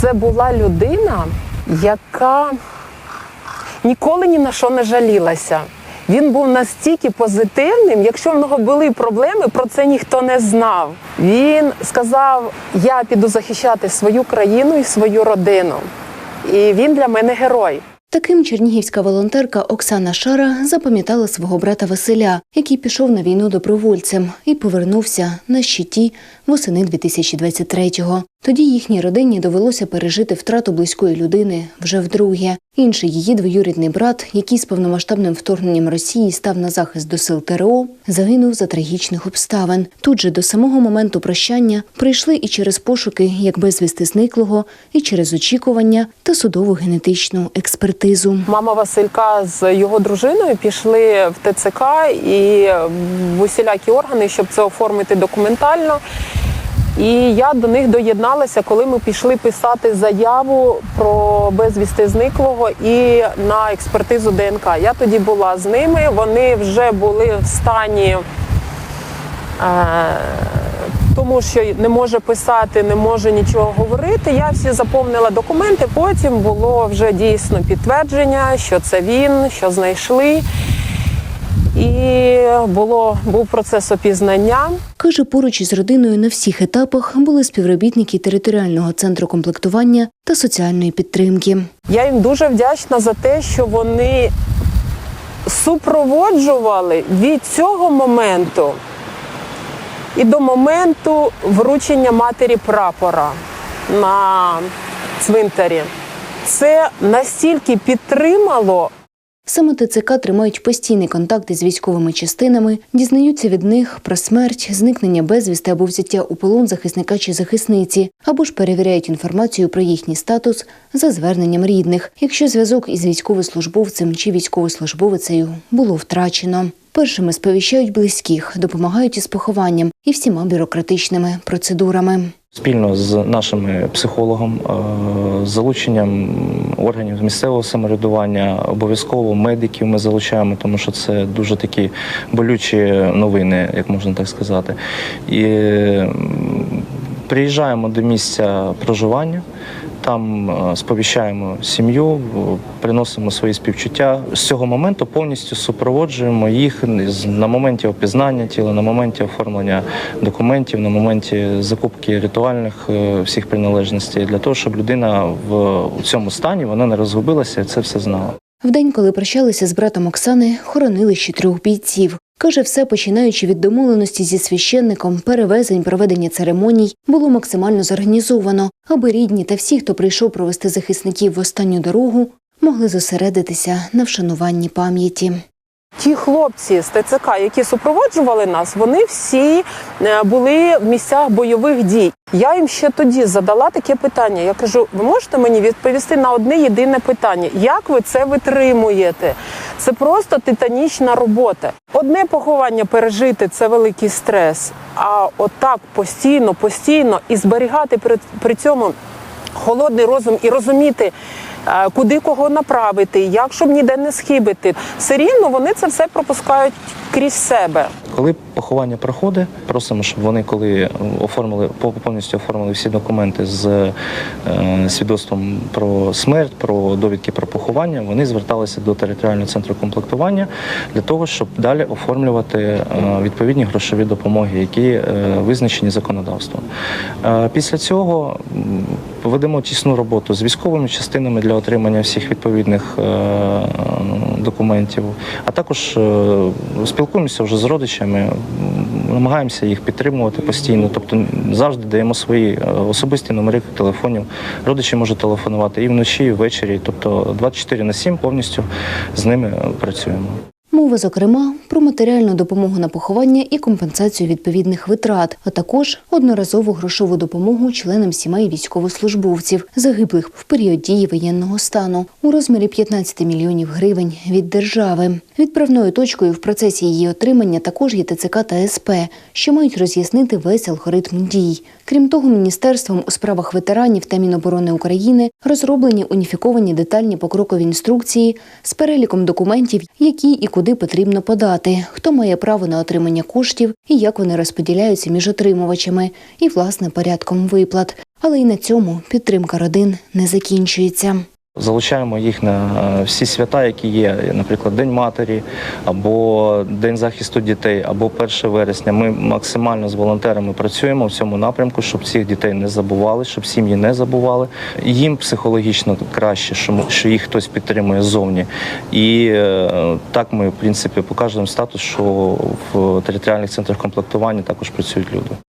Це була людина, яка ніколи ні на що не жалілася. Він був настільки позитивним, якщо в нього були проблеми, про це ніхто не знав. Він сказав: Я піду захищати свою країну і свою родину. І він для мене герой. Таким чернігівська волонтерка Оксана Шара запам'ятала свого брата Василя, який пішов на війну добровольцем і повернувся на щиті восени 2023-го. Тоді їхній родині довелося пережити втрату близької людини вже вдруге. Інший її двоюрідний брат, який з повномасштабним вторгненням Росії став на захист до сил ТРО, загинув за трагічних обставин. Тут же до самого моменту прощання прийшли і через пошуки як безвісти зниклого, і через очікування та судову генетичну експертизу. Мама Василька з його дружиною пішли в ТЦК і в усілякі органи, щоб це оформити документально. І я до них доєдналася, коли ми пішли писати заяву про безвісти зниклого і на експертизу ДНК. Я тоді була з ними. Вони вже були в стані. Е, тому що не може писати, не може нічого говорити. Я всі заповнила документи. Потім було вже дійсно підтвердження, що це він, що знайшли. І було був процес опізнання. Каже, поруч із родиною на всіх етапах були співробітники територіального центру комплектування та соціальної підтримки. Я їм дуже вдячна за те, що вони супроводжували від цього моменту і до моменту вручення матері прапора на цвинтарі. Це настільки підтримало Саме ТЦК тримають постійний контакт із військовими частинами, дізнаються від них про смерть, зникнення безвісти або взяття у полон захисника чи захисниці, або ж перевіряють інформацію про їхній статус за зверненням рідних, якщо зв'язок із військовослужбовцем чи військовослужбовицею було втрачено. Першими сповіщають близьких, допомагають із похованням і всіма бюрократичними процедурами. Спільно з нашими психологом, е, з залученням органів місцевого самоврядування, обов'язково медиків ми залучаємо, тому що це дуже такі болючі новини, як можна так сказати. І приїжджаємо до місця проживання. Там е, сповіщаємо сім'ю, приносимо свої співчуття. З цього моменту повністю супроводжуємо їх на моменті опізнання тіла, на моменті оформлення документів, на моменті закупки ритуальних е, всіх приналежностей для того, щоб людина в цьому стані вона не розгубилася це все знала. В день, коли прощалися з братом Оксани, хоронили ще трьох бійців. Каже, все починаючи від домовленості зі священником, перевезень, проведення церемоній, було максимально зорганізовано, аби рідні та всі, хто прийшов провести захисників в останню дорогу, могли зосередитися на вшануванні пам'яті. Ті хлопці з ТЦК, які супроводжували нас, вони всі е, були в місцях бойових дій. Я їм ще тоді задала таке питання. Я кажу: ви можете мені відповісти на одне єдине питання: як ви це витримуєте? Це просто титанічна робота. Одне поховання пережити це великий стрес. А отак постійно, постійно і зберігати при, при цьому холодний розум і розуміти, куди кого направити, як щоб ніде не схибити. Все рівно вони це все пропускають крізь себе. Коли поховання проходить, просимо, щоб вони, коли оформили по- повністю оформили всі документи з е, свідоцтвом про смерть, про довідки про поховання, вони зверталися до територіального центру комплектування для того, щоб далі оформлювати е, відповідні грошові допомоги, які е, визначені законодавством. Е, після цього ведемо тісну роботу з військовими частинами для отримання всіх відповідних е, документів, а також е, спілкуємося вже з родичами, намагаємося їх підтримувати постійно. Тобто завжди даємо свої е, особисті номери телефонів. Родичі можуть телефонувати і вночі, і ввечері. Тобто 24 на 7 повністю з ними працюємо. Мова, зокрема, про матеріальну допомогу на поховання і компенсацію відповідних витрат, а також одноразову грошову допомогу членам сімей військовослужбовців, загиблих в період дії воєнного стану у розмірі 15 мільйонів гривень від держави. Відправною точкою в процесі її отримання також є ТЦК та СП, що мають роз'яснити весь алгоритм дій. Крім того, міністерством у справах ветеранів та Міноборони України розроблені уніфіковані детальні покрокові інструкції з переліком документів, які і куди потрібно подати, хто має право на отримання коштів і як вони розподіляються між отримувачами, і власне порядком виплат. Але й на цьому підтримка родин не закінчується. Залучаємо їх на е, всі свята, які є, наприклад, День матері або День захисту дітей, або 1 вересня. Ми максимально з волонтерами працюємо в цьому напрямку, щоб цих дітей не забували, щоб сім'ї не забували. Їм психологічно краще, що їх хтось підтримує ззовні. І е, так ми, в принципі, покажемо статус, що в територіальних центрах комплектування також працюють люди.